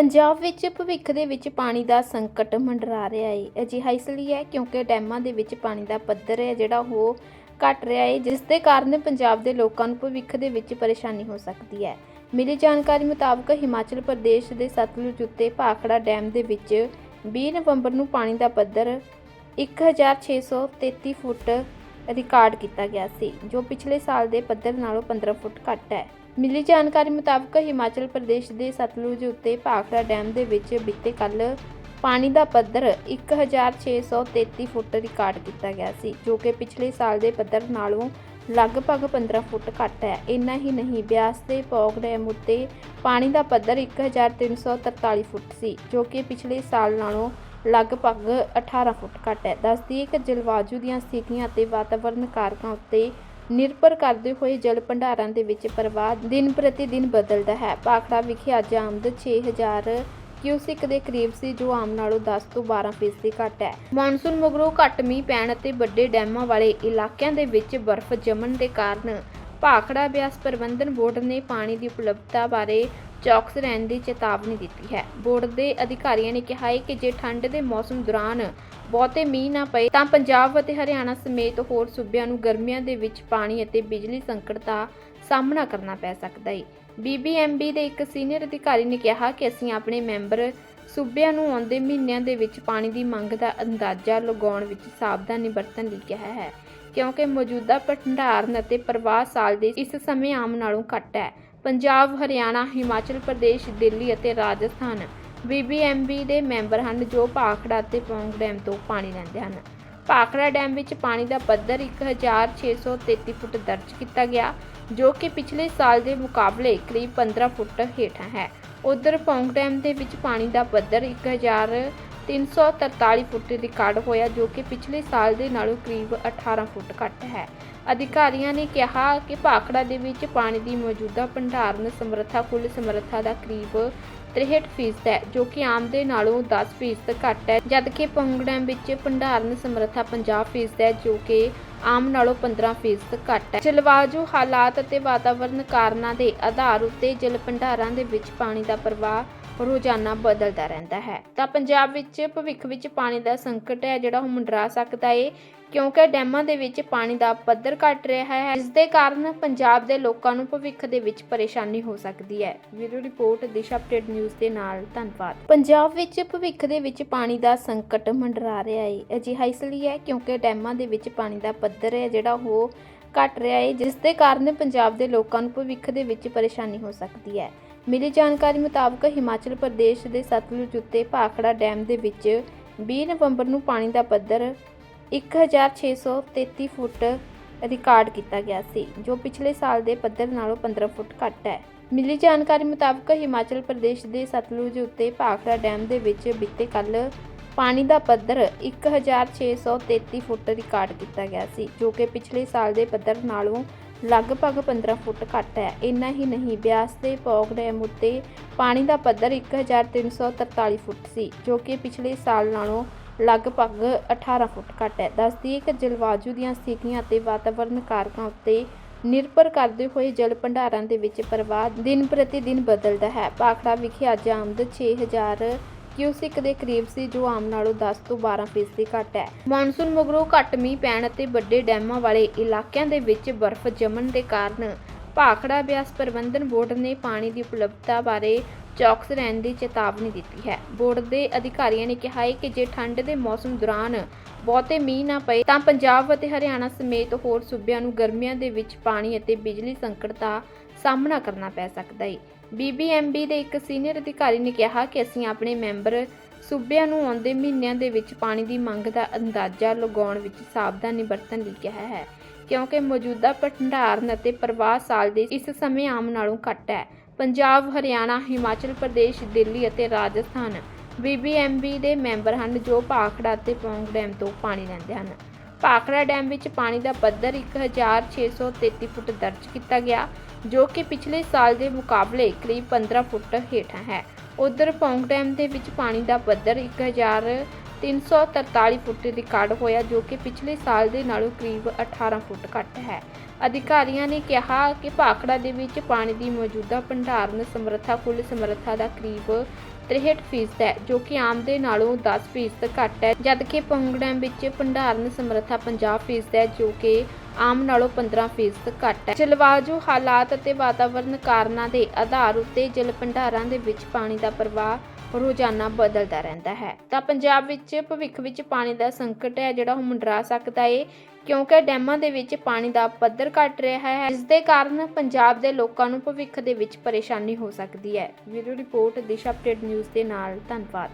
ਪੰਜਾਬ ਵਿੱਚ ਭਵਿੱਖ ਦੇ ਵਿੱਚ ਪਾਣੀ ਦਾ ਸੰਕਟ ਮੰਡਰਾ ਰਿਹਾ ਹੈ ਅਜਿਹਾ ਇਸ ਲਈ ਹੈ ਕਿਉਂਕਿ ਡੈਮਾਂ ਦੇ ਵਿੱਚ ਪਾਣੀ ਦਾ ਪੱਧਰ ਹੈ ਜਿਹੜਾ ਉਹ ਘਟ ਰਿਹਾ ਹੈ ਜਿਸ ਦੇ ਕਾਰਨ ਪੰਜਾਬ ਦੇ ਲੋਕਾਂ ਨੂੰ ਭਵਿੱਖ ਦੇ ਵਿੱਚ ਪਰੇਸ਼ਾਨੀ ਹੋ ਸਕਦੀ ਹੈ। ਮਿਲੀ ਜਾਣਕਾਰੀ ਮੁਤਾਬਕ ਹਿਮਾਚਲ ਪ੍ਰਦੇਸ਼ ਦੇ ਸਤਲੁਜ ਉੱਤੇ ਭਾਖੜਾ ਡੈਮ ਦੇ ਵਿੱਚ 20 ਨਵੰਬਰ ਨੂੰ ਪਾਣੀ ਦਾ ਪੱਧਰ 1633 ਫੁੱਟ ਰਿਕਾਰਡ ਕੀਤਾ ਗਿਆ ਸੀ, ਜੋ ਪਿਛਲੇ ਸਾਲ ਦੇ ਪੱਧਰ ਨਾਲੋਂ 15 ਫੁੱਟ ਘੱਟ ਹੈ। ਮਿਲੀ ਜਾਣਕਾਰੀ ਮੁਤਾਬਕ ਹਿਮਾਚਲ ਪ੍ਰਦੇਸ਼ ਦੇ ਸਤਲੁਜ ਉੱਤੇ ਭਾਖੜਾ ਡੈਮ ਦੇ ਵਿੱਚ ਬੀਤੇ ਕੱਲ ਪਾਣੀ ਦਾ ਪੱਧਰ 1633 ਫੁੱਟ ਰਿਕਾਰਡ ਕੀਤਾ ਗਿਆ ਸੀ, ਜੋ ਕਿ ਪਿਛਲੇ ਸਾਲ ਦੇ ਪੱਧਰ ਨਾਲੋਂ ਲਗਭਗ 15 ਫੁੱਟ ਘੱਟ ਹੈ। ਇੰਨਾ ਹੀ ਨਹੀਂ, ਬਿਆਸ ਦੇ ਪੌਗ ਡੈਮ ਉੱਤੇ ਪਾਣੀ ਦਾ ਪੱਧਰ 1343 ਫੁੱਟ ਸੀ, ਜੋ ਕਿ ਪਿਛਲੇ ਸਾਲ ਨਾਲੋਂ ਲਗਭਗ 18 ਫੁੱਟ ਘੱਟ ਹੈ। ਦੱਸਦੀ ਹੈ ਕਿ ਜਲਵਾਯੂ ਦੀਆਂ ਸਥਿਤੀਆਂ ਅਤੇ ਵਾਤਾਵਰਣ ਕਾਰਕਾਂ ਉੱਤੇ ਨਿਰਭਰ ਕਰਦੇ ਹੋਏ ਜਲ ਭੰਡਾਰਾਂ ਦੇ ਵਿੱਚ ਪ੍ਰਵਾਹ ਦਿਨ ਪ੍ਰਤੀ ਦਿਨ ਬਦਲਦਾ ਹੈ। ਭਾਖੜਾ ਵਿਖੇ ਅੱਜ ਆਮਦ 6000 ਕਿਊਸਿਕ ਦੇ ਕਰੀਬ ਸੀ, ਜੋ ਆਮ ਨਾਲੋਂ 10 ਤੋਂ 12 ਫੀਸਦੀ ਘੱਟ ਹੈ। ਮੌਨਸੂਨ ਮਗਰੋਂ ਘੱਟ ਮੀਂਹ ਪੈਣ ਅਤੇ ਵੱਡੇ ਡੈਮਾਂ ਵਾਲੇ ਇਲਾਕਿਆਂ ਦੇ ਵਿੱਚ ਬਰਫ਼ ਜੰਮਣ ਦੇ ਕਾਰਨ ਭਾਖੜਾ ਬਿਆਸ ਪ੍ਰਬੰਧਨ ਬੋਰਡ ਨੇ ਪਾਣੀ ਦੀ ਉਪਲਬਧਤਾ ਬਾਰੇ ਚੌਕਸ ਰਹਿਣ ਦੀ ਚੇਤਾਵਨੀ ਦਿੱਤੀ ਹੈ। ਬੋਰਡ ਦੇ ਅਧਿਕਾਰੀਆਂ ਨੇ ਕਿਹਾ ਹੈ ਕਿ ਜੇ ਠੰਡ ਦੇ ਮੌਸਮ ਦੌਰਾਨ ਬਹੁਤੇ ਮੀਂਹ ਨਾ ਪਏ ਤਾਂ ਪੰਜਾਬ ਅਤੇ ਹਰਿਆਣਾ ਸਮੇਤ ਹੋਰ ਸੂਬਿਆਂ ਨੂੰ ਗਰਮੀਆਂ ਦੇ ਵਿੱਚ ਪਾਣੀ ਅਤੇ ਬਿਜਲੀ ਸੰਕਟ ਦਾ ਸਾਹਮਣਾ ਕਰਨਾ ਪੈ ਸਕਦਾ ਹੈ ਬੀਬੀਐਮਬੀ ਦੇ ਇੱਕ ਸੀਨੀਅਰ ਅਧਿਕਾਰੀ ਨੇ ਕਿਹਾ ਕਿ ਅਸੀਂ ਆਪਣੇ ਮੈਂਬਰ ਸੂਬਿਆਂ ਨੂੰ ਆਉਂਦੇ ਮਹੀਨਿਆਂ ਦੇ ਵਿੱਚ ਪਾਣੀ ਦੀ ਮੰਗ ਦਾ ਅੰਦਾਜ਼ਾ ਲਗਾਉਣ ਵਿੱਚ ਸਾਵਧਾਨੀ ਵਰਤਣ ਲਈ ਕਿਹਾ ਹੈ, ਕਿਉਂਕਿ ਮੌਜੂਦਾ ਭੰਡਾਰਨ ਅਤੇ ਪ੍ਰਵਾਹ ਸਾਲ ਦੇ ਇਸ ਸਮੇਂ ਆਮ ਨਾਲੋਂ ਘੱਟ ਹੈ। ਪੰਜਾਬ, ਹਰਿਆਣਾ, ਹਿਮਾਚਲ ਪ੍ਰਦੇਸ਼, ਦਿੱਲੀ ਅਤੇ ਰਾਜਸਥਾਨ। ਬੀਬੀਐਮਬੀ ਦੇ ਮੈਂਬਰ ਹਨ ਜੋ ਭਾਖੜਾ ਅਤੇ ਪੌਂਗ ਡੈਮ ਤੋਂ ਪਾਣੀ ਲੈਂਦੇ ਹਨ। ਭਾਖੜਾ ਡੈਮ ਵਿੱਚ ਪਾਣੀ ਦਾ ਪੱਧਰ 1633 ਫੁੱਟ ਦਰਜ ਕੀਤਾ ਗਿਆ, ਜੋ ਕਿ ਪਿਛਲੇ ਸਾਲ ਦੇ ਮੁਕਾਬਲੇ ਕਰੀਬ 15 ਫੁੱਟ ਹੇਠਾਂ ਹੈ। ਉਧਰ ਪੌਂਗ ਡੈਮ ਦੇ ਵਿੱਚ ਪਾਣੀ ਦਾ ਪੱਧਰ 1343 ਫੁੱਟ ਰਿਕਾਰਡ ਹੋਇਆ ਜੋ ਕਿ ਪਿਛਲੇ ਸਾਲ ਦੇ ਨਾਲੋਂ ਕਰੀਬ 18 ਫੁੱਟ ਘੱਟ ਹੈ। ਅਧਿਕਾਰੀਆਂ ਨੇ ਕਿਹਾ ਕਿ ਭਾਖੜਾ ਦੇ ਵਿੱਚ ਪਾਣੀ ਦੀ ਮੌਜੂਦਾ ਭੰਡਾਰਨ ਸਮਰੱਥਾ ਕੁੱਲ ਸਮਰੱਥਾ ਦਾ ਕਰੀਬ 63% ਹੈ, ਜੋ ਕਿ ਆਮ ਦੇ ਨਾਲੋਂ 10% ਘੱਟ ਹੈ, ਜਦਕਿ ਪੌਂਗ ਵਿੱਚ ਭੰਡਾਰਨ ਸਮਰੱਥਾ 50% ਹੈ, ਜੋ ਕਿ ਆਮ ਨਾਲੋਂ 15% ਘੱਟ ਹੈ। ਜਲਵਾਯੂ ਹਾਲਾਤ ਅਤੇ ਵਾਤਾਵਰਣ ਕਾਰਨਾਂ ਦੇ ਆਧਾਰ ਉੱਤੇ ਜਲ ਭੰਡਾਰਾਂ ਦੇ ਵਿੱਚ ਪਾਣੀ ਦਾ ਪ੍ਰਵਾਹ ਰੋਜ਼ਾਨਾ ਬਦਲਦਾ ਰਹਿੰਦਾ ਹੈ। ਤਾਂ ਪੰਜਾਬ ਵਿੱਚ ਭਵਿੱਖ ਵਿੱਚ ਪਾਣੀ ਦਾ ਸੰਕਟ ਹੈ, ਜਿਹੜਾ ਉਹ ਮੰਡਰਾ ਸਕਦਾ ਹੈ ਕਿਉਂਕਿ ਡੈਮਾਂ ਦੇ ਵਿੱਚ ਪਾਣੀ ਦਾ ਪੱਧਰ ਘਟ ਰਿਹਾ ਹੈ, ਜਿਸ ਦੇ ਕਾਰਨ ਪੰਜਾਬ ਦੇ ਲੋਕਾਂ ਨੂੰ ਭਵਿੱਖ ਦੇ ਵਿੱਚ ਪਰੇਸ਼ਾਨੀ ਹੋ ਸਕਦੀ ਹੈ। Video report, Disha update news ਦੇ ਨਾਲ, ਧੰਨਵਾਦ। ਪੰਜਾਬ ਵਿੱਚ ਭਵਿੱਖ ਦੇ ਵਿੱਚ ਪਾਣੀ ਦਾ ਸੰਕਟ ਮੰਡਰਾ ਰਿਹਾ ਹੈ ਅਜਿਹਾ ਇਸ ਲਈ ਹੈ ਕਿਉਂਕਿ ਡੈਮਾਂ ਦੇ ਵਿੱਚ ਪਾਣੀ ਦਾ ਪੱਧਰ ਹੈ, ਜਿਹੜਾ ਉਹ ਘਟ ਰਿਹਾ ਹੈ ਜਿਸ ਦੇ ਕਾਰਨ ਪੰਜਾਬ ਦੇ ਲੋਕਾਂ ਨੂੰ ਭਵਿੱਖ ਦੇ ਵਿੱਚ ਪਰੇਸ਼ਾਨੀ ਹੋ ਸਕਦੀ ਹੈ। ਮਿਲੀ ਜਾਣਕਾਰੀ ਮੁਤਾਬਕ ਹਿਮਾਚਲ ਪ੍ਰਦੇਸ਼ ਦੇ ਸਤਲੁਜ ਉੱਤੇ ਭਾਖੜਾ ਡੈਮ ਦੇ ਵਿੱਚ 20 ਨਵੰਬਰ ਨੂੰ ਪਾਣੀ ਦਾ ਪੱਧਰ 1633 ਫੁੱਟ ਰਿਕਾਰਡ ਕੀਤਾ ਗਿਆ ਸੀ, ਜੋ ਪਿਛਲੇ ਸਾਲ ਦੇ ਪੱਧਰ ਨਾਲੋਂ 15 ਫੁੱਟ ਘੱਟ ਹੈ। ਮਿਲੀ ਜਾਣਕਾਰੀ ਮੁਤਾਬਕ ਹਿਮਾਚਲ ਪ੍ਰਦੇਸ਼ ਦੇ ਸਤਲੁਜ ਉੱਤੇ ਭਾਖੜਾ ਡੈਮ ਦੇ ਵਿੱਚ ਬੀਤੇ ਕੱਲ ਪਾਣੀ ਦਾ ਪੱਧਰ 1633 ਫੁੱਟ ਰਿਕਾਰਡ ਕੀਤਾ ਗਿਆ ਸੀ, ਜੋ ਕਿ ਪਿਛਲੇ ਸਾਲ ਦੇ ਪੱਧਰ ਨਾਲੋਂ ਲਗਭਗ 15 ਫੁੱਟ ਘੱਟ ਹੈ। ਇੰਨਾ ਹੀ ਨਹੀਂ, ਬਿਆਸ ਦੇ ਪੌਗ ਡੈਮ ਉੱਤੇ ਪਾਣੀ ਦਾ ਪੱਧਰ 1343 ਫੁੱਟ ਸੀ, ਜੋ ਕਿ ਪਿਛਲੇ ਸਾਲ ਨਾਲੋਂ ਲਗਭਗ 18 ਫੁੱਟ ਘੱਟ ਹੈ। ਦੱਸਦੀ ਹੈ ਕਿ ਜਲਵਾਯੂ ਦੀਆਂ ਸਥਿਤੀਆਂ ਅਤੇ ਵਾਤਾਵਰਣ ਕਾਰਕਾਂ ਉੱਤੇ ਨਿਰਭਰ ਕਰਦੇ ਹੋਏ ਜਲ ਭੰਡਾਰਾਂ ਦੇ ਵਿੱਚ ਪ੍ਰਵਾਹ ਦਿਨ ਪ੍ਰਤੀ ਦਿਨ ਬਦਲਦਾ ਹੈ। ਭਾਖੜਾ ਵਿਖੇ ਅੱਜ ਆਮਦ 6000 ਕਿਊਸਿਕ ਦੇ ਕਰੀਬ ਸੀ ਜੋ ਆਮ ਨਾਲੋਂ 10 ਤੋਂ 12 ਫੀਸਦੀ ਘੱਟ ਹੈ। ਮੌਨਸੂਨ ਮਗਰੋਂ ਘੱਟ ਮੀਂਹ ਪੈਣ ਅਤੇ ਵੱਡੇ ਡੈਮਾਂ ਵਾਲੇ ਇਲਾਕਿਆਂ ਦੇ ਵਿੱਚ ਬਰਫ਼ ਜੰਮਣ ਦੇ ਕਾਰਨ ਭਾਖੜਾ ਬਿਆਸ ਪ੍ਰਬੰਧਨ ਬੋਰਡ ਨੇ ਪਾਣੀ ਦੀ ਉਪਲਬਧਤਾ ਬਾਰੇ ਚੌਕਸ ਰਹਿਣ ਦੀ ਚੇਤਾਵਨੀ ਦਿੱਤੀ ਹੈ। ਬੋਰਡ ਦੇ ਅਧਿਕਾਰੀਆਂ ਨੇ ਕਿਹਾ ਹੈ ਕਿ ਜੇ ਠੰਡ ਦੇ ਮੌਸਮ ਦੌਰਾਨ ਬਹੁਤੇ ਮੀਂਹ ਨਾ ਪਏ ਤਾਂ ਪੰਜਾਬ ਅਤੇ ਹਰਿਆਣਾ ਸਮੇਤ ਹੋਰ ਸੂਬਿਆਂ ਨੂੰ ਗਰਮੀਆਂ ਦੇ ਵਿੱਚ ਪਾਣੀ ਅਤੇ ਬਿਜਲੀ ਸੰਕਟ ਦਾ ਸਾਹਮਣਾ ਕਰਨਾ ਪੈ ਸਕਦਾ ਹੈ। ਬੀਬੀਐਮਬੀ ਦੇ ਇੱਕ ਸੀਨੀਅਰ ਅਧਿਕਾਰੀ ਨੇ ਕਿਹਾ ਕਿ ਅਸੀਂ ਆਪਣੇ ਮੈਂਬਰ ਸੂਬਿਆਂ ਨੂੰ ਆਉਂਦੇ ਮਹੀਨਿਆਂ ਦੇ ਵਿੱਚ ਪਾਣੀ ਦੀ ਮੰਗ ਦਾ ਅੰਦਾਜ਼ਾ ਲਗਾਉਣ ਵਿੱਚ ਸਾਵਧਾਨੀ ਵਰਤਣ ਲਈ ਕਿਹਾ ਹੈ, ਕਿਉਂਕਿ ਮੌਜੂਦਾ ਭੰਡਾਰਨ ਅਤੇ ਪ੍ਰਵਾਹ ਸਾਲ ਦੇ ਇਸ ਸਮੇਂ ਆਮ ਨਾਲੋਂ ਘੱਟ ਹੈ। ਪੰਜਾਬ, ਹਰਿਆਣਾ, ਹਿਮਾਚਲ ਪ੍ਰਦੇਸ਼, ਦਿੱਲੀ ਅਤੇ ਰਾਜਸਥਾਨ ਬੀਬੀਐਮਬੀ ਦੇ ਮੈਂਬਰ ਹਨ ਜੋ ਭਾਖੜਾ ਅਤੇ ਪੌਂਗ ਡੈਮ ਤੋਂ ਪਾਣੀ ਲੈਂਦੇ ਹਨ। ਭਾਖੜਾ ਡੈਮ ਵਿੱਚ ਪਾਣੀ ਦਾ ਪੱਧਰ 1633 ਫੁੱਟ ਦਰਜ ਕੀਤਾ ਗਿਆ, ਜੋ ਕਿ ਪਿਛਲੇ ਸਾਲ ਦੇ ਮੁਕਾਬਲੇ ਕਰੀਬ 15 ਫੁੱਟ ਹੇਠਾਂ ਹੈ। ਉਧਰ ਪੌਂਗ ਡੈਮ ਦੇ ਵਿੱਚ ਪਾਣੀ ਦਾ ਪੱਧਰ 1343 ਫੁੱਟ ਰਿਕਾਰਡ ਹੋਇਆ ਜੋ ਕਿ ਪਿਛਲੇ ਸਾਲ ਦੇ ਨਾਲੋਂ ਕਰੀਬ 18 ਫੁੱਟ ਘੱਟ ਹੈ। ਅਧਿਕਾਰੀਆਂ ਨੇ ਕਿਹਾ ਕਿ ਭਾਖੜਾ ਦੇ ਵਿੱਚ ਪਾਣੀ ਦੀ ਮੌਜੂਦਾ ਭੰਡਾਰਨ ਸਮਰੱਥਾ ਕੁੱਲ ਸਮਰੱਥਾ ਦਾ ਕਰੀਬ 63% ਹੈ, ਜੋ ਕਿ ਆਮ ਦੇ ਨਾਲੋਂ 10% ਘੱਟ ਹੈ, ਜਦਕਿ ਪੌਂਗ ਵਿੱਚ ਭੰਡਾਰਨ ਸਮਰੱਥਾ 50% ਹੈ, ਜੋ ਕਿ ਆਮ ਨਾਲੋਂ 15% ਘੱਟ ਹੈ। ਜਲਵਾਯੂ ਹਾਲਾਤ ਅਤੇ ਵਾਤਾਵਰਣ ਕਾਰਨਾਂ ਦੇ ਆਧਾਰ ਉੱਤੇ ਜਲ ਭੰਡਾਰਾਂ ਦੇ ਵਿੱਚ ਪਾਣੀ ਦਾ ਪ੍ਰਵਾਹ ਰੋਜ਼ਾਨਾ ਬਦਲਦਾ ਰਹਿੰਦਾ ਹੈ। ਤਾਂ ਪੰਜਾਬ ਵਿੱਚ ਭਵਿੱਖ ਵਿੱਚ ਪਾਣੀ ਦਾ ਸੰਕਟ ਹੈ, ਜਿਹੜਾ ਉਹ ਮੰਡਰਾ ਸਕਦਾ ਹੈ ਕਿਉਂਕਿ ਡੈਮਾਂ ਦੇ ਵਿੱਚ ਪਾਣੀ ਦਾ ਪੱਧਰ ਘਟ ਰਿਹਾ ਹੈ। ਇਸ ਦੇ ਕਾਰਨ ਪੰਜਾਬ ਦੇ ਲੋਕਾਂ ਨੂੰ ਭਵਿੱਖ ਦੇ ਵਿੱਚ ਪਰੇਸ਼ਾਨੀ ਹੋ ਸਕਦੀ ਹੈ। Video report Disha update news ਦੇ ਨਾਲ। ਧੰਨਵਾਦ।